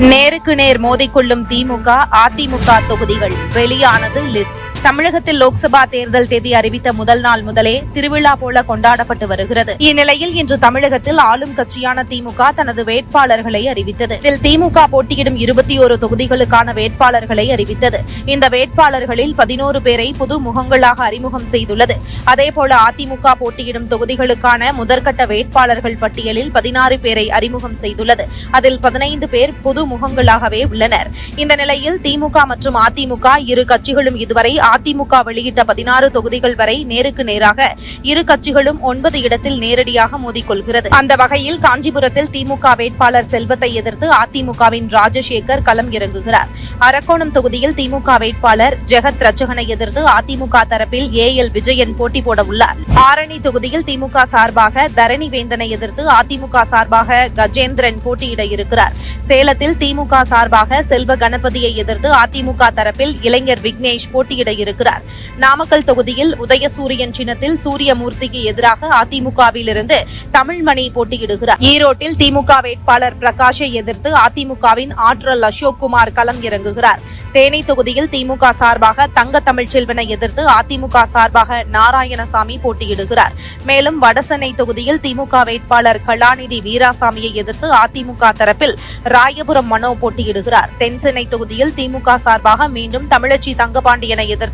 நேருக்கு நேர் மோதிக்கொள்ளும் திமுக அதிமுக தொகுதிகள் வெளியானது லிஸ்ட். தமிழகத்தில் லோக்சபா தேர்தல் தேதி அறிவித்த முதல் நாள் முதலே திருவிழா போல கொண்டாடப்பட்டு வருகிறது. இந்நிலையில் இன்று தமிழகத்தில் ஆளும் கட்சியான திமுக தனது வேட்பாளர்களை அறிவித்தது. இதில் திமுக போட்டியிடும் இருபத்தி ஒரு தொகுதிகளுக்கான வேட்பாளர்களை அறிவித்தது. இந்த வேட்பாளர்களில் பதினோரு பேரை புது முகங்களாக அறிமுகம் செய்துள்ளது. அதேபோல அதிமுக போட்டியிடும் தொகுதிகளுக்கான முதற்கட்ட வேட்பாளர்கள் பட்டியலில் பதினாறு பேரை அறிமுகம் செய்துள்ளது. அதில் பதினைந்து பேர் புது முகங்களாகவே உள்ளனர். இந்த நிலையில் திமுக மற்றும் அதிமுக இரு கட்சிகளும் இதுவரை அதிமுக வெளியிட்ட பதினாறு தொகுதிகள் வரை நேருக்கு நேராக இரு கட்சிகளும் ஒன்பது இடத்தில் நேரடியாக மோதிக்கொள்கிறது. அந்த வகையில் காஞ்சிபுரத்தில் திமுக வேட்பாளர் செல்வத்தை எதிர்த்து அதிமுகவின் ராஜசேகர் களம் இறங்குகிறார். அரக்கோணம் தொகுதியில் திமுக வேட்பாளர் ஜெகத் ரச்சகனை எதிர்த்து அதிமுக தரப்பில் ஏ எல் விஜயன் போட்டி போட உள்ளார் ஆரணி தொகுதியில் திமுக சார்பாக தரணி வேந்தனை எதிர்த்து அதிமுக சார்பாக கஜேந்திரன் போட்டியிட இருக்கிறார். சேலத்தில் திமுக சார்பாக செல்வ கணபதியை எதிர்த்து அதிமுக தரப்பில் இளைஞர் விக்னேஷ் போட்டியிட இருக்கிறார் நாமக்கல் தொகுதியில் உதயசூரியன் சின்னத்தில் சூரியமூர்த்திக்கு எதிராக அதிமுகவிலிருந்து தமிழ்மணி போட்டியிடுகிறார். ஈரோட்டில் திமுக வேட்பாளர் பிரகாஷை எதிர்த்து அதிமுகவின் ஆற்றல் அசோக்குமார் களம் இறங்குகிறார். தேனி தொகுதியில் திமுக சார்பாக தங்க தமிழ்ச்செல்வனை எதிர்த்து அதிமுக சார்பாக நாராயணசாமி போட்டியிடுகிறார். மேலும் வடசென்னை தொகுதியில் திமுக வேட்பாளர் கலாநிதி வீராசாமியை எதிர்த்து அதிமுக தரப்பில் ராயபுரம் மனோ போட்டியிடுகிறார். தென்சென்னை தொகுதியில் திமுக சார்பாக மீண்டும் தமிழச்சி தங்கபாண்டியனை எதிர்த்து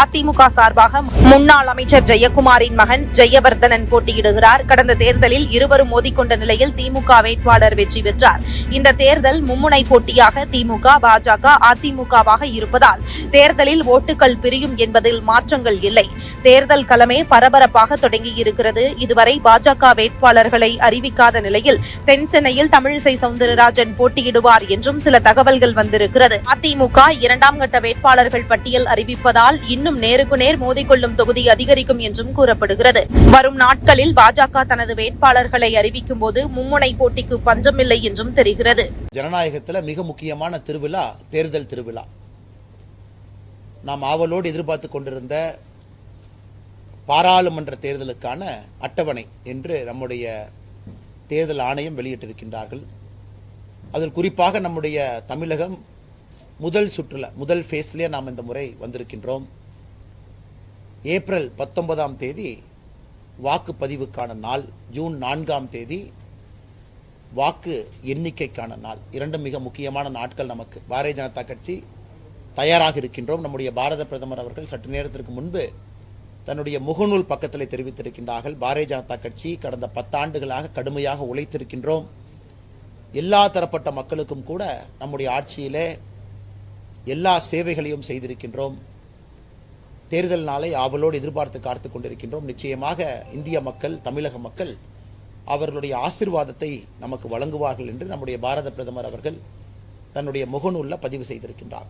அதிமுக சார்பாக முன்னாள் அமைச்சர் ஜெயக்குமாரின் மகன் ஜெயவர்தனன் போட்டியிடுகிறார். கடந்த தேர்தலில் இருவரும் மோதிக்கொண்ட நிலையில் திமுக வேட்பாளர் வெற்றி பெற்றார். இந்த தேர்தல் மும்முனை போட்டியாக திமுக பாஜக அதிமுகவாக இருப்பதால் தேர்தலில் ஓட்டுகள் பிரியும் என்பதில் மாற்றங்கள் இல்லை. தேர்தல் களமே பரபரப்பாக தொடங்கியிருக்கிறது. இதுவரை பாஜக வேட்பாளர்களை அறிவிக்காத நிலையில் தென் சென்னையில் தமிழிசை சவுந்தரராஜன் போட்டியிடுவார் என்றும் சில தகவல்கள் வந்திருக்கிறது. அதிமுக இரண்டாம் கட்ட வேட்பாளர்கள் பட்டியல் அறிவிப்பதால் இன்னும் நேருக்கு நேர் மோதிக்கொள்ளும் தொகுதி அதிகரிக்கும் என்றும் கூறப்படுகிறது. வரும் நாட்களில் பாஜக தனது வேட்பாளர்களை அறிவிக்கும் போது மும்முனை போட்டிக்கு பஞ்சமில்லை என்றும் தெரிகிறது. ஜனநாயகத்துல மிக முக்கியமான திருவிழா தேர்தல் திருவிழா. நாம் ஆவலோடு எதிர்பார்த்து கொண்டிருந்த பாராளுமன்ற தேர்தலுக்கான அட்டவணை என்று நம்முடைய தேர்தல் ஆணையம் வெளியிட்டிருக்கின்றார்கள். அதில் குறிப்பாக நம்முடைய தமிழகம் முதல் சுற்றுல முதல் ஃபேஸ்லேயே நாம் இந்த முறை வந்திருக்கின்றோம். ஏப்ரல் பத்தொன்பதாம் தேதி வாக்குப்பதிவுக்கான நாள் ஜூன் நான்காம் தேதி வாக்கு எண்ணிக்கைக்கான நாள். இரண்டும் மிக முக்கியமான நாட்கள் நமக்கு. பாரதிய ஜனதா கட்சி தயாராக இருக்கின்றோம். நம்முடைய பாரத பிரதமர் அவர்கள் சற்று நேரத்திற்கு முன்பு தன்னுடைய முகநூல் பக்கத்தில் தெரிவித்திருக்கின்றார்கள். பாரதிய ஜனதா கட்சி கடந்த பத்தாண்டுகளாக கடுமையாக உழைத்திருக்கின்றோம். எல்லா தரப்பட்ட மக்களுக்கும் கூட நம்முடைய ஆட்சியிலே எல்லா சேவைகளையும் செய்திருக்கின்றோம். தேர்தல் நாளை ஆவலோடு எதிர்பார்த்து காத்து கொண்டிருக்கின்றோம். நிச்சயமாக இந்திய மக்கள் தமிழக மக்கள் அவர்களுடைய ஆசிர்வாதத்தை நமக்கு வழங்குவார்கள் என்று நம்முடைய பாரத பிரதமர் அவர்கள் தன்னுடைய முகநூலில் பதிவு செய்திருக்கின்றார்.